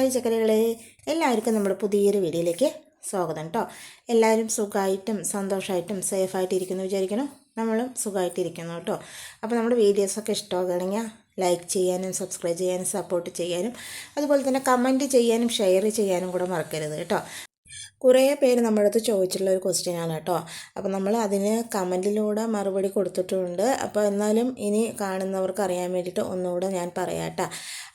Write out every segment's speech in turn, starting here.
Hi ചക്കരകളെ എല്ലാവർക്കും നമ്മുടെ പുതിയൊരു വീഡിയോയിലേക്ക് സ്വാഗതം കേട്ടോ എല്ലാവരും സുഖമായിട്ടും സന്തോഷമായിട്ടും സേഫായിട്ട് ഇരിക്കുന്നു വിചാരിക്കണം നമ്മളും സുഖമായിട്ടിരിക്കുന്നു കേട്ടോ അപ്പോൾ നമ്മുടെ വീഡിയോസൊക്കെ ഇഷ്ടമാകണമെങ്കിൽ ലൈക്ക് ചെയ്യാനും സബ്സ്ക്രൈബ് ചെയ്യാനും സപ്പോർട്ട് ചെയ്യാനും അതുപോലെ തന്നെ കമന്റ് ചെയ്യാനും ഷെയർ ചെയ്യാനും കൂടെ മറക്കരുത് കേട്ടോ കുറേ പേര് നമ്മുടെ അടുത്ത് ചോദിച്ചിട്ടുള്ള ഒരു ക്വസ്റ്റ്യൻ ആണ് കേട്ടോ. അപ്പോൾ നമ്മൾ അതിന് കമന്റിലൂടെ മറുപടി കൊടുത്തിട്ടുണ്ട്. അപ്പോൾ എന്നാലും ഇനി കാണുന്നവർക്ക് അറിയാൻ വേണ്ടിയിട്ട് ഒന്നുകൂടെ ഞാൻ പറയാട്ടോ.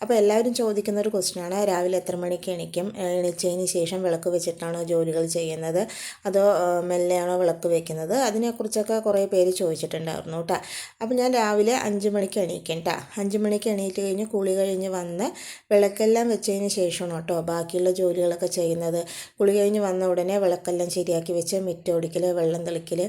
അപ്പോൾ എല്ലാവരും ചോദിക്കുന്ന ഒരു ക്വസ്റ്റ്യനാണ് രാവിലെ എത്ര മണിക്ക് എണീക്കും? എണീച്ചതിന് ശേഷം വിളക്ക് വെച്ചിട്ടാണോ ജോലികൾ ചെയ്യുന്നത്? അതോ മെല്ലെയാണോ വിളക്ക് വെക്കുന്നത്? അതിനെക്കുറിച്ചൊക്കെ കുറേ പേര് ചോദിച്ചിട്ടുണ്ടായിരുന്നു കേട്ടോ. അപ്പോൾ ഞാൻ രാവിലെ അഞ്ച് മണിക്ക് എണീക്കും കേട്ടോ അഞ്ച് മണിക്ക് എണീറ്റ് കഴിഞ്ഞ് കുളി കഴിഞ്ഞ് വന്ന് വിളക്കെല്ലാം വെച്ചതിന് ശേഷമാണ് കേട്ടോ ബാക്കിയുള്ള ജോലികളൊക്കെ ചെയ്യുന്നത്. കുളി കഴിഞ്ഞ് വന്ന ഉടനെ വിളക്കെല്ലാം ശരിയാക്കി വെച്ച് മിറ്റോടിക്കൽ വെള്ളം തെളിക്കൽ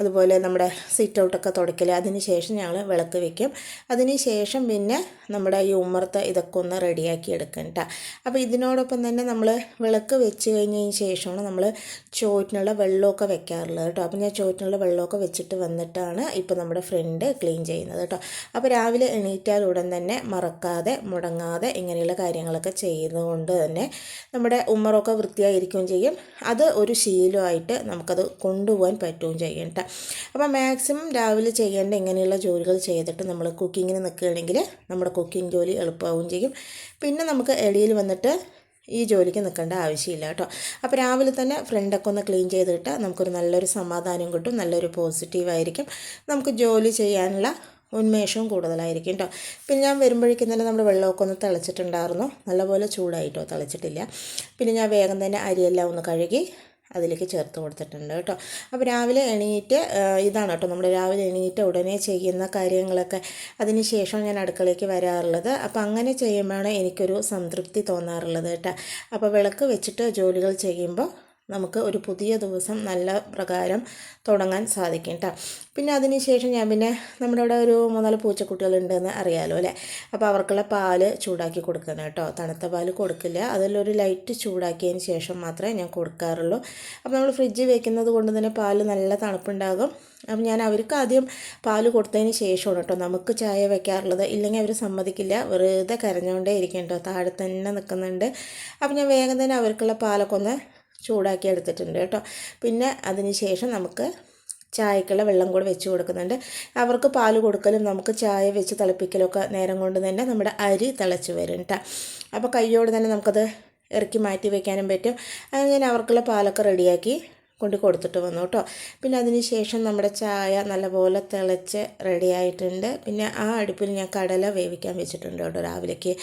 അതുപോലെ നമ്മുടെ സിറ്റ് ഔട്ടൊക്കെ തുടയ്ക്കൽ അതിന് ശേഷം ഞങ്ങൾ വിളക്ക് വെക്കും. അതിന് ശേഷം പിന്നെ നമ്മുടെ ഈ ഉമ്മർത്ത് ഇതൊക്കെ ഒന്ന് റെഡിയാക്കി എടുക്കണം കേട്ടോ അപ്പോൾ ഇതിനോടൊപ്പം തന്നെ നമ്മൾ വിളക്ക് വെച്ച് കഴിഞ്ഞതിന് ശേഷമാണ് നമ്മൾ ചോറ്റിനുള്ള വെള്ളമൊക്കെ വെക്കാറുള്ളത് കേട്ടോ അപ്പോൾ ഞാൻ ചോറ്റിനുള്ള വെള്ളമൊക്കെ വെച്ചിട്ട് വന്നിട്ടാണ് ഇപ്പോൾ നമ്മുടെ ഫ്രണ്ട് ക്ലീൻ ചെയ്യുന്നത് കേട്ടോ അപ്പോൾ രാവിലെ എണീറ്റാൽ ഉടൻ തന്നെ മറക്കാതെ മുടങ്ങാതെ ഇങ്ങനെയുള്ള കാര്യങ്ങളൊക്കെ ചെയ്യുന്നതുകൊണ്ട് തന്നെ നമ്മുടെ ഉമ്മറൊക്കെ വൃത്തിയായിരിക്കുകയും ചെയ്യും. അത് ഒരു ശീലമായിട്ട് നമുക്കത് കൊണ്ടുപോകാൻ പറ്റുകയും ചെയ്യും കേട്ടോ. അപ്പോൾ മാക്സിമം രാവിലെ ചെയ്യേണ്ട ഇങ്ങനെയുള്ള ജോലികൾ ചെയ്തിട്ട് നമ്മൾ കുക്കിങ്ങിന് നിൽക്കുകയാണെങ്കിൽ നമ്മുടെ കുക്കിംഗ് ജോലി എളുപ്പമാവുകയും ചെയ്യും. പിന്നെ നമുക്ക് ഇടയിൽ വന്നിട്ട് ഈ ജോലിക്ക് നിൽക്കേണ്ട ആവശ്യമില്ല കേട്ടോ. അപ്പോൾ രാവിലെ തന്നെ ഫ്രണ്ടൊക്കെ ഒന്ന് ക്ലീൻ ചെയ്തിട്ട് നമുക്കൊരു നല്ലൊരു സമാധാനം കിട്ടും നല്ലൊരു പോസിറ്റീവായിരിക്കും. നമുക്ക് ജോലി ചെയ്യാനുള്ള ഉന്മേഷവും കൂടുതലായിരിക്കും കേട്ടോ പിന്നെ ഞാൻ വരുമ്പോഴേക്കും തന്നെ നമ്മുടെ വെള്ളമൊക്കെ ഒന്ന് തിളച്ചിട്ടുണ്ടായിരുന്നു. നല്ലപോലെ ചൂടായിട്ടോ തിളച്ചിട്ടില്ല. പിന്നെ ഞാൻ വേഗം തന്നെ അരിയെല്ലാം ഒന്ന് കഴുകി അതിലേക്ക് ചേർത്ത് കൊടുത്തിട്ടുണ്ട് കേട്ടോ അപ്പോൾ രാവിലെ എണീറ്റ് ഇതാണ് കേട്ടോ നമ്മൾ രാവിലെ എണീറ്റ് ഉടനെ ചെയ്യുന്ന കാര്യങ്ങളൊക്കെ. അതിന് ശേഷം ഞാൻ അടുക്കളയ്ക്ക് വരാറുള്ളത്. അപ്പോൾ അങ്ങനെ ചെയ്യുമ്പോഴാണ് എനിക്കൊരു സംതൃപ്തി തോന്നാറുള്ളത് കേട്ടോ അപ്പോൾ വിളക്ക് വെച്ചിട്ട് ജോലികൾ ചെയ്യുമ്പോൾ നമുക്ക് ഒരു പുതിയ ദിവസം നല്ല പ്രകാരം തുടങ്ങാൻ സാധിക്കും കേട്ടോ പിന്നെ അതിനുശേഷം ഞാൻ പിന്നെ നമ്മുടെ അവിടെ ഒരു മൂന്നാൽ പൂച്ചക്കുട്ടികളുണ്ടെന്ന് അറിയാലോ അല്ലേ? അപ്പോൾ അവർക്കുള്ള പാൽ ചൂടാക്കി കൊടുക്കണം കേട്ടോ. തണുത്ത പാൽ കൊടുക്കില്ല. അതിലൊരു ലൈറ്റ് ചൂടാക്കിയതിന് ശേഷം മാത്രമേ ഞാൻ കൊടുക്കാറുള്ളൂ. അപ്പോൾ നമ്മൾ ഫ്രിഡ്ജ് വെക്കുന്നത് കൊണ്ട് തന്നെ പാൽ നല്ല തണുപ്പുണ്ടാകും. അപ്പം ഞാൻ അവർക്ക് ആദ്യം പാൽ കൊടുത്തതിന് ശേഷമാണ് കേട്ടോ നമുക്ക് ചായ വെക്കാറുള്ളത്. ഇല്ലെങ്കിൽ അവർ സമ്മതിക്കില്ല. വെറുതെ കരഞ്ഞുകൊണ്ടേ ഇരിക്കും കേട്ടോ താഴെ തന്നെ നിൽക്കുന്നുണ്ട്. അപ്പം ഞാൻ വേഗം തന്നെ അവർക്കുള്ള പാലൊക്കെ ഒന്ന് ചൂടാക്കി എടുത്തിട്ടുണ്ട് കേട്ടോ. പിന്നെ അതിന് ശേഷം നമുക്ക് ചായക്കുള്ള വെള്ളം കൂടെ വെച്ച് കൊടുക്കുന്നുണ്ട്. അവർക്ക് പാൽ കൊടുക്കലും നമുക്ക് ചായ വെച്ച് തിളപ്പിക്കലൊക്കെ നേരം കൊണ്ട് തന്നെ നമ്മുടെ അരി തിളച്ച് വരും കേട്ടോ അപ്പോൾ കയ്യോട് തന്നെ നമുക്കത് ഇറക്കി മാറ്റി വെക്കാനും പറ്റും. അങ്ങനെ ഞാൻ അവർക്കുള്ള പാലൊക്കെ റെഡിയാക്കി കൊണ്ട് കൊടുത്തിട്ട് വന്നു കേട്ടോ പിന്നെ അതിന് ശേഷം നമ്മുടെ ചായ നല്ലപോലെ തിളച്ച് റെഡി ആയിട്ടുണ്ട്. പിന്നെ ആ അടുപ്പിൽ ഞാൻ കടല വേവിക്കാൻ വെച്ചിട്ടുണ്ട് കേട്ടോ രാവിലേക്ക്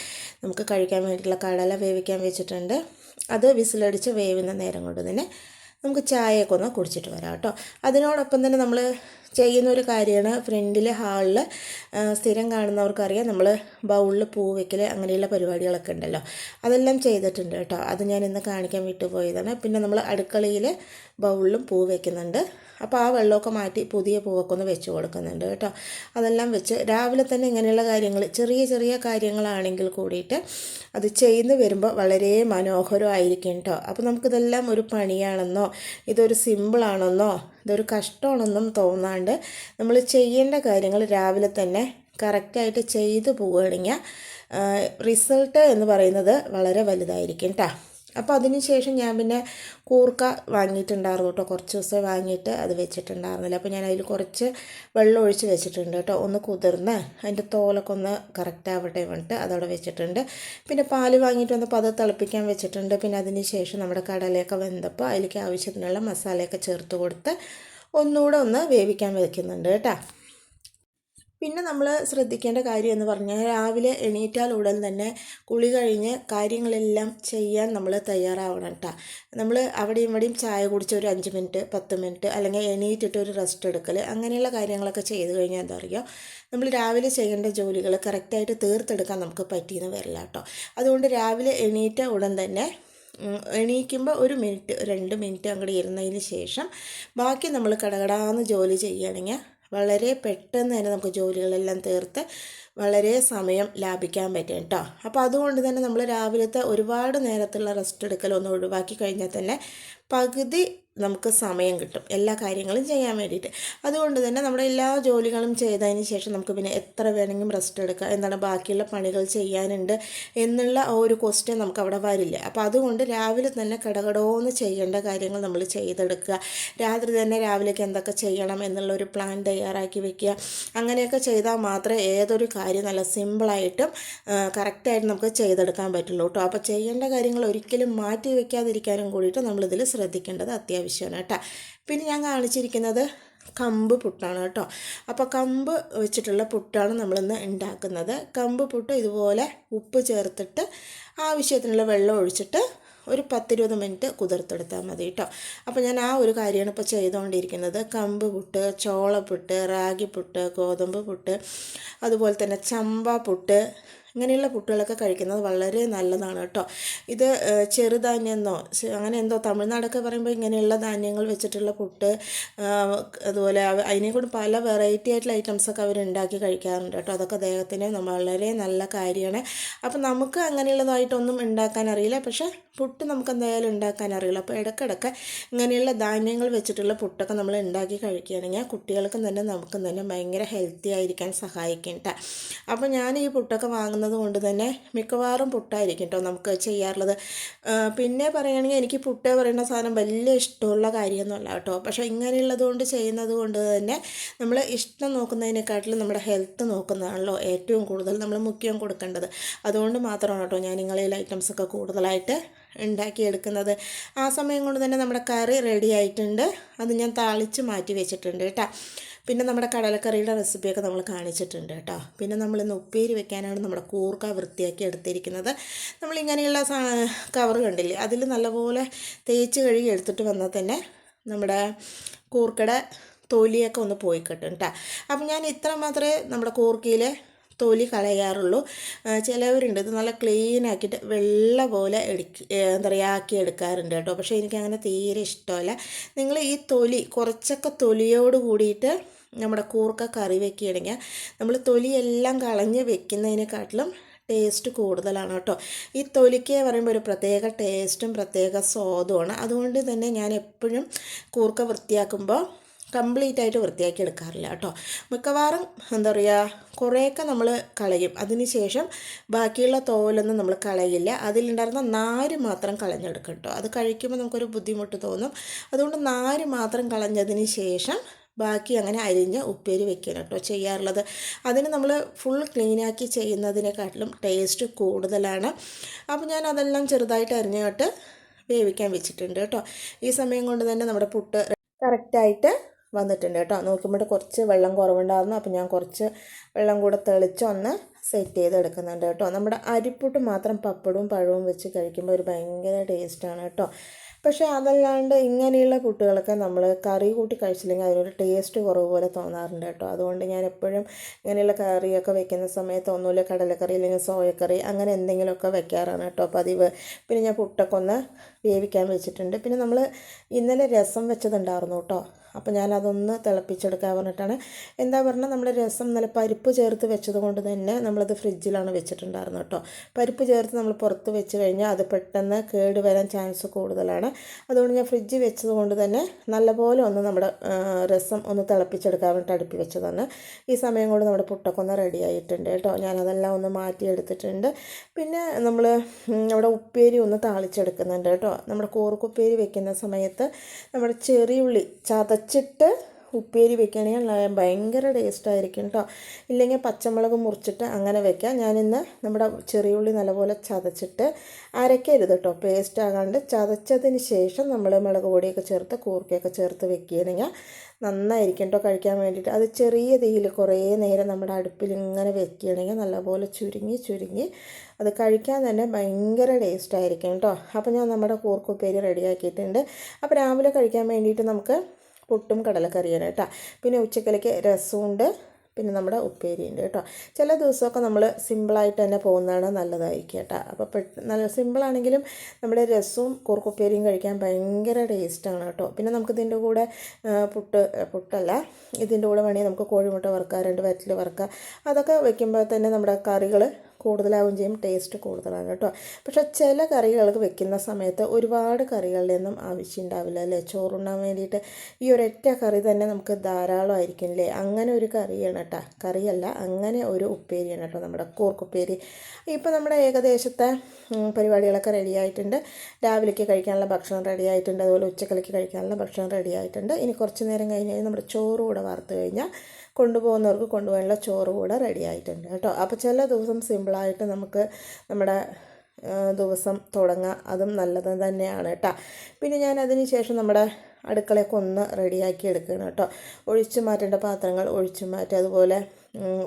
നമുക്ക് കഴിക്കാൻ വേണ്ടിയിട്ടുള്ള കടല വേവിക്കാൻ വെച്ചിട്ടുണ്ട്. അത് വിസിലടിച്ച് വേവുന്ന നേരം കൊണ്ട് തന്നെ നമുക്ക് ചായയൊക്കെ ഒന്ന് കുടിച്ചിട്ട് വരാം കേട്ടോ. അതിനോടൊപ്പം തന്നെ നമ്മൾ ചെയ്യുന്ന ഒരു കാര്യമാണ് ഫ്രണ്ടിൽ ഹാളിൽ സ്ഥിരം കാണുന്നവർക്കറിയാം നമ്മൾ ബൗളിൽ പൂ വെക്കൽ അങ്ങനെയുള്ള പരിപാടികളൊക്കെ ഉണ്ടല്ലോ. അതെല്ലാം ചെയ്തിട്ടുണ്ട് കേട്ടോ. അത് ഞാൻ ഇന്ന് കാണിക്കാൻ വിട്ടുപോയതാണ് പിന്നെ നമ്മൾ അടുക്കളയിൽ ബൗളിലും പൂ വെക്കുന്നുണ്ട്. അപ്പോൾ ആ വെള്ളമൊക്കെ മാറ്റി പുതിയ പൂവൊക്കെ ഒന്ന് വെച്ച് കൊടുക്കുന്നുണ്ട് കേട്ടോ. അതെല്ലാം വെച്ച് രാവിലെ തന്നെ ഇങ്ങനെയുള്ള കാര്യങ്ങൾ ചെറിയ ചെറിയ കാര്യങ്ങളാണെങ്കിൽ കൂടിയിട്ട് അത് ചെയ്തു വരുമ്പോൾ വളരെ മനോഹരമായിരിക്കും കേട്ടോ. അപ്പോൾ നമുക്കിതെല്ലാം ഒരു പണിയാണെന്നോ ഇതൊരു സിമ്പിളാണെന്നോ ഇതൊരു കഷ്ടമാണെന്നും തോന്നാണ്ട് നമ്മൾ ചെയ്യേണ്ട കാര്യങ്ങൾ രാവിലെ തന്നെ കറക്റ്റായിട്ട് ചെയ്തു പോവുകയാണെങ്കിൽ റിസൾട്ട് എന്ന് പറയുന്നത് വളരെ വലുതായിരിക്കും കേട്ടോ അപ്പോൾ അതിന് ശേഷം ഞാൻ പിന്നെ കൂർക്ക വാങ്ങിയിട്ടുണ്ടായിരുന്നു കേട്ടോ. കുറച്ച് ദിവസം വാങ്ങിയിട്ട് അത് വെച്ചിട്ടുണ്ടായിരുന്നില്ല. അപ്പോൾ ഞാൻ അതിൽ കുറച്ച് വെള്ളം ഒഴിച്ച് വെച്ചിട്ടുണ്ട് കേട്ടോ. ഒന്ന് കുതിർന്ന് അതിന്റെ തോലൊക്കെ ഒന്ന് കറക്റ്റ് ആവട്ടെ വന്നിട്ട് അതവിടെ വെച്ചിട്ടുണ്ട്. പിന്നെ പാൽ വാങ്ങിയിട്ട് വന്നപ്പോൾ അത് തിളപ്പിക്കാൻ വെച്ചിട്ടുണ്ട്. പിന്നെ അതിന് ശേഷം നമ്മുടെ കടലയൊക്കെ വെന്തപ്പോൾ അതിലേക്ക് ആവശ്യത്തിനുള്ള മസാലയൊക്കെ ചേർത്ത് കൊടുത്ത് ഒന്നുകൂടെ ഒന്ന് വേവിക്കാൻ വെക്കുന്നുണ്ട് കേട്ടോ. പിന്നെ നമ്മൾ ശ്രദ്ധിക്കേണ്ട കാര്യം എന്ന് പറഞ്ഞാൽ രാവിലെ എണീറ്റാൽ ഉടൻ തന്നെ കുളി കഴിഞ്ഞ് കാര്യങ്ങളെല്ലാം ചെയ്യാൻ നമ്മൾ തയ്യാറാവണം കേട്ടോ നമ്മൾ അവിടെയും ഇവിടെയും ചായ കുടിച്ച് ഒരു അഞ്ച് മിനിറ്റ് പത്ത് മിനിറ്റ് അല്ലെങ്കിൽ എണീറ്റിട്ട് ഒരു റെസ്റ്റ് എടുക്കൽ അങ്ങനെയുള്ള കാര്യങ്ങളൊക്കെ ചെയ്ത് കഴിഞ്ഞാൽ എന്താ പറയുക നമ്മൾ രാവിലെ ചെയ്യേണ്ട ജോലികൾ കറക്റ്റായിട്ട് തീർത്തെടുക്കാൻ നമുക്ക് പറ്റിയെന്ന് വരില്ല കേട്ടോ അതുകൊണ്ട് രാവിലെ എണീറ്റ ഉടൻ തന്നെ എണീക്കുമ്പോൾ ഒരു മിനിറ്റ് രണ്ട് മിനിറ്റ് അങ്ങോട്ട് ഇരുന്നതിന് ശേഷം ബാക്കി നമ്മൾ കടകടാന്ന് ജോലി ചെയ്യുകയാണെങ്കിൽ വളരെ പെട്ടെന്ന് തന്നെ നമുക്ക് ജോലികളെല്ലാം തീർത്ത് വളരെ സമയം ലാഭിക്കാൻ പറ്റും കേട്ടോ. അപ്പോൾ അതുകൊണ്ട് തന്നെ നമ്മൾ രാവിലത്തെ ഒരുപാട് നേരത്തുള്ള റെസ്റ്റ് എടുക്കലൊന്നും ഒഴിവാക്കി കഴിഞ്ഞാൽ തന്നെ പകുതി നമുക്ക് സമയം കിട്ടും. എല്ലാ കാര്യങ്ങളും ചെയ്യാൻ വേണ്ടിയിട്ട്. അതുകൊണ്ട് തന്നെ നമ്മുടെ എല്ലാ ജോലികളും ചെയ്തതിന് ശേഷം നമുക്ക് പിന്നെ എത്ര വേണമെങ്കിലും റെസ്റ്റ് എടുക്കാം. എന്താണ് ബാക്കിയുള്ള പണികൾ ചെയ്യാനുണ്ട് എന്നുള്ള ഒരു ക്വസ്റ്റ്യൻ നമുക്ക് അവിടെ വരില്ല. അപ്പോൾ അതുകൊണ്ട് രാവിലെ തന്നെ കടകടോന്ന് ചെയ്യേണ്ട കാര്യങ്ങൾ നമ്മൾ ചെയ്തെടുക്കുക. രാത്രി തന്നെ രാവിലേക്ക് എന്തൊക്കെ ചെയ്യണം എന്നുള്ള ഒരു പ്ലാൻ തയ്യാറാക്കി വെക്കുക. അങ്ങനെയൊക്കെ ചെയ്താൽ മാത്രമേ ഏതൊരു കാര്യം നല്ല സിമ്പിളായിട്ടും കറക്റ്റായിട്ട് നമുക്ക് ചെയ്തെടുക്കാൻ പറ്റുള്ളൂ കേട്ടോ. അപ്പോൾ ചെയ്യേണ്ട കാര്യങ്ങൾ ഒരിക്കലും മാറ്റി വയ്ക്കാതിരിക്കാനും കൂടിയിട്ട് നമ്മളിതിൽ ശ്രദ്ധിക്കേണ്ടത് അത്യാവശ്യം അത്യാവശ്യമാണ് കേട്ടോ. പിന്നെ ഞാൻ കാണിച്ചിരിക്കുന്നത് കമ്പ് പുട്ടാണ് കേട്ടോ. അപ്പോൾ കമ്പ് വെച്ചിട്ടുള്ള പുട്ടാണ് നമ്മളിന്ന് ഉണ്ടാക്കുന്നത്. കമ്പ് പുട്ട് ഇതുപോലെ ഉപ്പ് ചേർത്തിട്ട് ആവശ്യത്തിനുള്ള വെള്ളം ഒഴിച്ചിട്ട് ഒരു പത്തിരുപത് മിനിറ്റ് കുതിർത്തെടുത്താൽ മതി കേട്ടോ. അപ്പോൾ ഞാൻ ആ ഒരു കാര്യമാണ് ഇപ്പോൾ ചെയ്തുകൊണ്ടിരിക്കുന്നത്. കമ്പ് പുട്ട് ചോളപ്പുട്ട് റാഗി പുട്ട് ഗോതമ്പ് പുട്ട് അതുപോലെ തന്നെ ചമ്പ പുട്ട് ഇങ്ങനെയുള്ള പുട്ടുകളൊക്കെ കഴിക്കുന്നത് വളരെ നല്ലതാണ് കേട്ടോ. ഇത് ചെറുധാന്യമെന്നോ അങ്ങനെ എന്തോ തമിഴ്നാടൊക്കെ പറയുമ്പോൾ ഇങ്ങനെയുള്ള ധാന്യങ്ങൾ വെച്ചിട്ടുള്ള പുട്ട് അതുപോലെ അതിനെക്കൊണ്ട് പല വെറൈറ്റി ആയിട്ടുള്ള ഐറ്റംസൊക്കെ അവർ ഉണ്ടാക്കി കഴിക്കാറുണ്ട് കേട്ടോ. അതൊക്കെ അദ്ദേഹത്തിന് വളരെ നല്ല കാര്യമാണ്. അപ്പം നമുക്ക് അങ്ങനെയുള്ളതായിട്ടൊന്നും ഉണ്ടാക്കാൻ അറിയില്ല. പക്ഷേ പുട്ട് നമുക്ക് എന്തായാലും ഉണ്ടാക്കാൻ അറിയില്ല. അപ്പോൾ ഇടയ്ക്കിടയ്ക്ക് ഇങ്ങനെയുള്ള ധാന്യങ്ങൾ വെച്ചിട്ടുള്ള പുട്ടൊക്കെ നമ്മൾ ഉണ്ടാക്കി കഴിക്കുകയാണെങ്കിൽ കുട്ടികൾക്കും തന്നെ നമുക്കും തന്നെ ഭയങ്കര ഹെൽത്തി ആയിരിക്കാൻ സഹായിക്കും കേട്ടോ. അപ്പോൾ ഞാൻ ഈ പുട്ടൊക്കെ വാങ്ങുന്നത് കൊണ്ട് തന്നെ മിക്കവാറും പുട്ടായിരിക്കും കേട്ടോ നമുക്ക് ചെയ്യാറുള്ളത്. പിന്നെ പറയുകയാണെങ്കിൽ എനിക്ക് പുട്ട് പറയുന്ന സാധനം വലിയ ഇഷ്ടമുള്ള കാര്യമൊന്നുമല്ല കേട്ടോ. പക്ഷേ ഇങ്ങനെയുള്ളത് കൊണ്ട് ചെയ്യുന്നത് കൊണ്ട് തന്നെ നമ്മൾ ഇഷ്ടം നോക്കുന്നതിനെക്കാട്ടിലും നമ്മുടെ ഹെൽത്ത് നോക്കുന്നതാണല്ലോ ഏറ്റവും കൂടുതൽ നമ്മൾ മുഖ്യം കൊടുക്കേണ്ടത്. അതുകൊണ്ട് മാത്രമാണ് കേട്ടോ ഞാൻ നിങ്ങളിൽ ഐറ്റംസൊക്കെ കൂടുതലായിട്ട് ഉണ്ടാക്കിയെടുക്കുന്നത്. ആ സമയം കൊണ്ട് തന്നെ നമ്മുടെ കറി റെഡി ആയിട്ടുണ്ട്. അത് ഞാൻ താളിച്ച് മാറ്റി വെച്ചിട്ടുണ്ട് കേട്ടോ. പിന്നെ നമ്മുടെ കടലക്കറിയുടെ റെസിപ്പിയൊക്കെ നമ്മൾ കാണിച്ചിട്ടുണ്ട് കേട്ടോ. പിന്നെ നമ്മളിന്ന് ഉപ്പേരി വെക്കാനാണ് നമ്മുടെ കൂർക്ക വൃത്തിയാക്കി എടുത്തിരിക്കുന്നത്. നമ്മളിങ്ങനെയുള്ള കവർ കണ്ടില്ലേ? അതിൽ നല്ലപോലെ തേച്ച് കഴുകി എടുത്തിട്ട് വന്നാൽ തന്നെ നമ്മുടെ കൂർക്കയുടെ തൊലിയൊക്കെ ഒന്ന് പോയി കിട്ടും കേട്ടോ. അപ്പം ഞാൻ ഇത്ര മാത്രമേ നമ്മുടെ കൂർക്കയിലെ തൊലി കളയാറുള്ളൂ. ചിലവരുണ്ട് ഇത് നല്ല ക്ലീൻ ആക്കിയിട്ട് വെള്ള പോലെ എടുക്ക എന്താ പറയുക ആക്കി എടുക്കാറുണ്ട് കേട്ടോ. പക്ഷേ എനിക്കങ്ങനെ തീരെ ഇഷ്ടമല്ല. നിങ്ങൾ ഈ തൊലി കുറച്ചൊക്കെ തൊലിയോട് കൂടിയിട്ട് നമ്മുടെ കൂർക്ക കറി വെക്കുകയാണെങ്കിൽ നമ്മൾ തൊലിയെല്ലാം കളഞ്ഞ് വെക്കുന്നതിനെക്കാട്ടിലും ടേസ്റ്റ് കൂടുതലാണ് കേട്ടോ. ഈ തൊലിക്ക പറയുമ്പോൾ ഒരു പ്രത്യേക ടേസ്റ്റും പ്രത്യേക സ്വാദുമാണ്. അതുകൊണ്ട് തന്നെ ഞാൻ എപ്പോഴും കൂർക്ക വൃത്തിയാക്കുമ്പോൾ കംപ്ലീറ്റ് ആയിട്ട് വൃത്തിയാക്കി എടുക്കാറില്ല കേട്ടോ. മിക്കവാറും എന്താ പറയുക കുറേയൊക്കെ നമ്മൾ കളയും. അതിനുശേഷം ബാക്കിയുള്ള തോലൊന്നും നമ്മൾ കളയില്ല. അതിലുണ്ടായിരുന്ന നാര് മാത്രം കളഞ്ഞെടുക്കും കേട്ടോ. അത് കഴിക്കുമ്പോൾ നമുക്കൊരു ബുദ്ധിമുട്ട് തോന്നും. അതുകൊണ്ട് നാര് മാത്രം കളഞ്ഞതിന് ശേഷം ബാക്കി അങ്ങനെ അരിഞ്ഞ് ഉപ്പേരി വെക്കണം കേട്ടോ ചെയ്യാറുള്ളത്. അതിന് നമ്മൾ ഫുൾ ക്ലീനാക്കി ചെയ്യുന്നതിനെക്കാട്ടിലും ടേസ്റ്റ് കൂടുതലാണ്. അപ്പോൾ ഞാൻ അതെല്ലാം ചെറുതായിട്ട് അരിഞ്ഞിട്ട് വേവിക്കാൻ വെച്ചിട്ടുണ്ട് കേട്ടോ. ഈ സമയം കൊണ്ട് തന്നെ നമ്മുടെ പുട്ട് കറക്റ്റായിട്ട് വന്നിട്ടുണ്ട് കേട്ടോ. നോക്കുമ്പോൾ കുറച്ച് വെള്ളം കുറവുണ്ടായിരുന്നു. അപ്പോൾ ഞാൻ കുറച്ച് വെള്ളം കൂടെ തെളിച്ച് ഒന്ന് സെറ്റ് ചെയ്ത് എടുക്കുന്നുണ്ട് കേട്ടോ. നമ്മുടെ അരിപ്പുട്ട് മാത്രം പപ്പടവും പഴവും വെച്ച് കഴിക്കുമ്പോൾ ഒരു ഭയങ്കര ടേസ്റ്റാണ് കേട്ടോ. പക്ഷേ അതല്ലാണ്ട് ഇങ്ങനെയുള്ള കുട്ടികളൊക്കെ നമ്മൾ കറി കൂട്ടി കഴിച്ചില്ലെങ്കിൽ അതിനൊരു ടേസ്റ്റ് കുറവ് പോലെ തോന്നാറുണ്ട് കേട്ടോ. അതുകൊണ്ട് ഞാൻ എപ്പോഴും ഇങ്ങനെയുള്ള കറിയൊക്കെ വെക്കുന്ന സമയത്ത് ഒന്നുമില്ല കടലക്കറി അല്ലെങ്കിൽ സോയക്കറി അങ്ങനെ എന്തെങ്കിലുമൊക്കെ വെക്കാറാണ് കേട്ടോ പതിവ്. പിന്നെ ഞാൻ പുട്ടൊക്കെ ഒന്ന് വേവിക്കാൻ വെച്ചിട്ടുണ്ട്. പിന്നെ നമ്മൾ ഇന്നലെ രസം വെച്ചതുണ്ടായിരുന്നു കേട്ടോ. അപ്പോൾ ഞാനതൊന്ന് തിളപ്പിച്ചെടുക്കാൻ പറഞ്ഞിട്ടാണ്. എന്താ പറഞ്ഞാൽ നമ്മൾ രസം നല്ല പരിപ്പ് ചേർത്ത് വെച്ചത് കൊണ്ട് തന്നെ നമ്മളത് ഫ്രിഡ്ജിലാണ് വെച്ചിട്ടുണ്ടായിരുന്നത് കേട്ടോ. പരിപ്പ് ചേർത്ത് നമ്മൾ പുറത്ത് വെച്ച് കഴിഞ്ഞാൽ അത് പെട്ടെന്ന് കേട് വരാൻ ചാൻസ് കൂടുതലാണ്. അതുകൊണ്ട് ഞാൻ ഫ്രിഡ്ജ് വെച്ചത് കൊണ്ട് തന്നെ നല്ലപോലെ ഒന്ന് നമ്മുടെ രസം ഒന്ന് തിളപ്പിച്ചെടുക്കാൻ വേണ്ടിയിട്ട് അടുപ്പി വെച്ചതാണ്. ഈ സമയം കൊണ്ട് നമ്മുടെ പുട്ടൊക്കെ ഒന്ന് റെഡി ആയിട്ടുണ്ട് കേട്ടോ. ഞാനതെല്ലാം ഒന്ന് മാറ്റിയെടുത്തിട്ടുണ്ട്. പിന്നെ നമ്മൾ നമ്മുടെ ഉപ്പേരി ഒന്ന് താളിച്ചെടുക്കുന്നുണ്ട് കേട്ടോ. നമ്മുടെ കോർക്കുപ്പേരി വെക്കുന്ന സമയത്ത് നമ്മുടെ ചെറിയുള്ളി ചത ചതച്ചിട്ട് ഉപ്പേരി വെക്കുകയാണെങ്കിൽ ഭയങ്കര ടേസ്റ്റായിരിക്കും കേട്ടോ ഇല്ലെങ്കിൽ പച്ചമുളക് മുറിച്ചിട്ട് അങ്ങനെ വെക്കാം. ഞാനിന്ന് നമ്മുടെ ചെറിയുള്ളി നല്ലപോലെ ചതച്ചിട്ട് അരക്കരുത് കേട്ടോ പേസ്റ്റ് ആകാണ്ട് ചതച്ചതിന് ശേഷം നമ്മൾ മുളക് പൊടിയൊക്കെ ചേർത്ത് കൂർക്കയൊക്കെ ചേർത്ത് വെക്കുകയാണെങ്കിൽ നന്നായിരിക്കും കേട്ടോ കഴിക്കാൻ വേണ്ടിയിട്ട്. അത് ചെറിയ തീയിൽ കുറേ നേരം നമ്മുടെ അടുപ്പിൽ ഇങ്ങനെ വെക്കുകയാണെങ്കിൽ നല്ലപോലെ ചുരുങ്ങി ചുരുങ്ങി അത് കഴിക്കാൻ തന്നെ ഭയങ്കര ടേസ്റ്റ് ആയിരിക്കും കേട്ടോ അപ്പോൾ ഞാൻ നമ്മുടെ കൂർക്കുപ്പേരി റെഡിയാക്കിയിട്ടുണ്ട് അപ്പോൾ രാവിലെ കഴിക്കാൻ വേണ്ടിയിട്ട് നമുക്ക് പുട്ടും കടലക്കറിയാണ് കേട്ടോ. പിന്നെ ഉച്ചക്കലേക്ക് രസമുണ്ട്. പിന്നെ നമ്മുടെ ഉപ്പേരി ഉണ്ട് കേട്ടോ. ചില ദിവസമൊക്കെ നമ്മൾ സിമ്പിളായിട്ട് തന്നെ പോകുന്നതാണ് നല്ലതായിരിക്കും കേട്ടോ. അപ്പോൾ പെട്ടെന്ന് നല്ല സിമ്പിളാണെങ്കിലും നമ്മുടെ രസവും കുറുക്കുപ്പേരിയും കഴിക്കാൻ ഭയങ്കര ടേസ്റ്റാണ് കേട്ടോ. പിന്നെ നമുക്ക് നമുക്കിതിന്റെ കൂടെ പുട്ട് പുട്ടല്ല. ഇതിന്റെ കൂടെ വേണമെങ്കിൽ നമുക്ക് കോഴിമുട്ട വറുക്കുക രണ്ട് വരറ്റിൽ വറുക്കുക അതൊക്കെ വെക്കുമ്പോൾ തന്നെ നമ്മുടെ കറികൾ കൂടുതലാവുകയും ചെയ്യും. ടേസ്റ്റ് കൂടുതലാണ് കേട്ടോ. പക്ഷേ ചില കറികൾക്ക് വെക്കുന്ന സമയത്ത് ഒരുപാട് കറികളുടെ ഒന്നും ആവശ്യം ഉണ്ടാവില്ല അല്ലേ? ചോറുണ്ണാൻ വേണ്ടിയിട്ട് ഈ ഒരൊറ്റ കറി തന്നെ നമുക്ക് ധാരാളമായിരിക്കും അല്ലേ? അങ്ങനെ ഒരു കറിയാണ് കേട്ടോ. കറിയല്ല അങ്ങനെ ഒരു ഉപ്പേരിയാണ് കേട്ടോ നമ്മുടെ കൂർക്കുപ്പേരി. ഇപ്പോൾ നമ്മുടെ ഏകദേശത്തെ പരിപാടികളൊക്കെ റെഡി ആയിട്ടുണ്ട്. രാവിലേക്ക് കഴിക്കാനുള്ള ഭക്ഷണം റെഡി ആയിട്ടുണ്ട്. അതുപോലെ ഉച്ചക്കലേക്ക് കഴിക്കാനുള്ള ഭക്ഷണം റെഡി ആയിട്ടുണ്ട്. ഇനി കുറച്ച് നേരം കഴിഞ്ഞ് കഴിഞ്ഞാൽ നമ്മുടെ ചോറ് കൂടെ വറുത്ത് കഴിഞ്ഞാൽ കൊണ്ടുപോകുന്നവർക്ക് കൊണ്ടുപോകാനുള്ള ചോറ് കൂടെ റെഡി ആയിട്ടുണ്ട് കേട്ടോ. അപ്പോൾ ചില ദിവസം സിമ്പിളായിട്ട് നമുക്ക് നമ്മുടെ ദിവസം തുടങ്ങാം. അതും നല്ലത് തന്നെയാണ് കേട്ടോ. പിന്നെ ഞാൻ അതിന് ശേഷം നമ്മുടെ അടുക്കളയൊക്കെ ഒന്ന് റെഡിയാക്കി എടുക്കണം കേട്ടോ. ഒഴിച്ചു മാറ്റേണ്ട പാത്രങ്ങൾ ഒഴിച്ചു മാറ്റുക. അതുപോലെ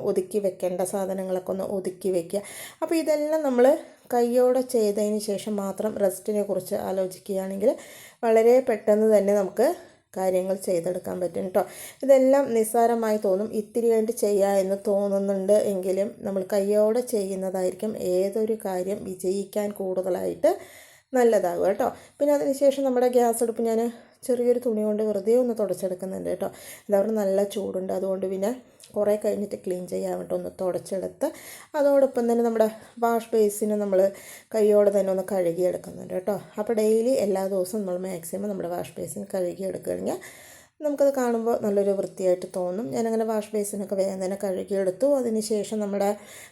ഒതുക്കി വെക്കേണ്ട സാധനങ്ങളൊക്കെ ഒന്ന് ഒതുക്കി വെക്കുക. അപ്പോൾ ഇതെല്ലാം നമ്മൾ കയ്യോടെ ചെയ്തതിന് ശേഷം മാത്രം റെസ്റ്റിനെ കുറിച്ച് ആലോചിക്കുകയാണെങ്കിൽ വളരെ പെട്ടെന്ന് തന്നെ നമുക്ക് കാര്യങ്ങൾ ചെയ്തെടുക്കാൻ പറ്റും കേട്ടോ ഇതെല്ലാം നിസ്സാരമായി തോന്നും. ഇത്തിരി വേണ്ടി ചെയ്യുക എന്ന് തോന്നുന്നുണ്ട് എങ്കിലും നമ്മൾ കയ്യോടെ ചെയ്യുന്നതായിരിക്കും ഏതൊരു കാര്യം വിജയിക്കാൻ കൂടുതലായിട്ട് നല്ലതാകും കേട്ടോ പിന്നെ അതിനുശേഷം നമ്മുടെ ഗ്യാസ് അടുപ്പ് ഞാൻ ചെറിയൊരു തുണി കൊണ്ട് വെറുതെ ഒന്ന് തുടച്ചെടുക്കുന്നുണ്ട് കേട്ടോ. എല്ലാവരും നല്ല ചൂടുണ്ട്. അതുകൊണ്ട് പിന്നെ കുറേ കഴിഞ്ഞിട്ട് ക്ലീൻ ചെയ്യാൻ വേണ്ടി ഒന്ന് തുടച്ചെടുത്ത് അതോടൊപ്പം തന്നെ നമ്മുടെ വാഷ് ബേസിന് നമ്മൾ കൈയോടെ തന്നെ ഒന്ന് കഴുകിയെടുക്കുന്നുണ്ട് കേട്ടോ. അപ്പോൾ ഡെയിലി എല്ലാ ദിവസവും നമ്മൾ മാക്സിമം നമ്മുടെ വാഷ് ബേസിന് കഴുകിയെടുക്കുകയാണെങ്കിൽ നമുക്കത് കാണുമ്പോൾ നല്ലൊരു വൃത്തിയായിട്ട് തോന്നും. ഞാനങ്ങനെ വാഷ് ബേസിനൊക്കെ വേഗം തന്നെ കഴുകിയെടുത്തു. അതിന് ശേഷം നമ്മുടെ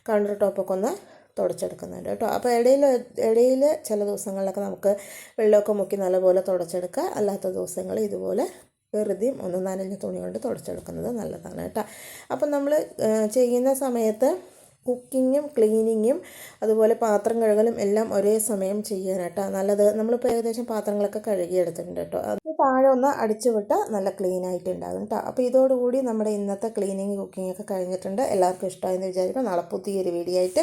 കൗണ്ടർ ടോപ്പൊക്കെ ഒന്ന് തുടച്ചെടുക്കുന്നുണ്ട് കേട്ടോ. അപ്പോൾ ഇടയിൽ ഇടയിൽ ചില ദിവസങ്ങളിലൊക്കെ നമുക്ക് വെള്ളമൊക്കെ മുക്കി നല്ലപോലെ തുടച്ചെടുക്കുക. അല്ലാത്ത ദിവസങ്ങൾ ഇതുപോലെ വെറുതെയും ഒന്ന് നനഞ്ഞ തുണി കൊണ്ട് തുടച്ചെടുക്കുന്നത് നല്ലതാണ് കേട്ടോ. അപ്പം നമ്മൾ ചെയ്യുന്ന സമയത്ത് കുക്കിങ്ങും ക്ലീനിങ്ങും അതുപോലെ പാത്രം കഴുകലും എല്ലാം ഒരേ സമയം ചെയ്യാനായിട്ടാണ് നല്ലത് നമ്മളിപ്പോൾ ഏകദേശം പാത്രങ്ങളൊക്കെ കഴുകിയെടുത്തിട്ടുണ്ട് കേട്ടോ. അത് താഴെ ഒന്ന് അടിച്ചു വിട്ടാൽ നല്ല ക്ലീൻ ആയിട്ടുണ്ടാകും കേട്ടോ. അപ്പോൾ ഇതോടുകൂടി നമ്മുടെ ഇന്നത്തെ ക്ലീനിങ് കുക്കിംഗ് ഒക്കെ കഴിഞ്ഞിട്ടുണ്ട്. എല്ലാവർക്കും ഇഷ്ടമായെന്ന് വിചാരിക്കും നാളെ പുതിയൊരു വീഡിയോ ആയിട്ട്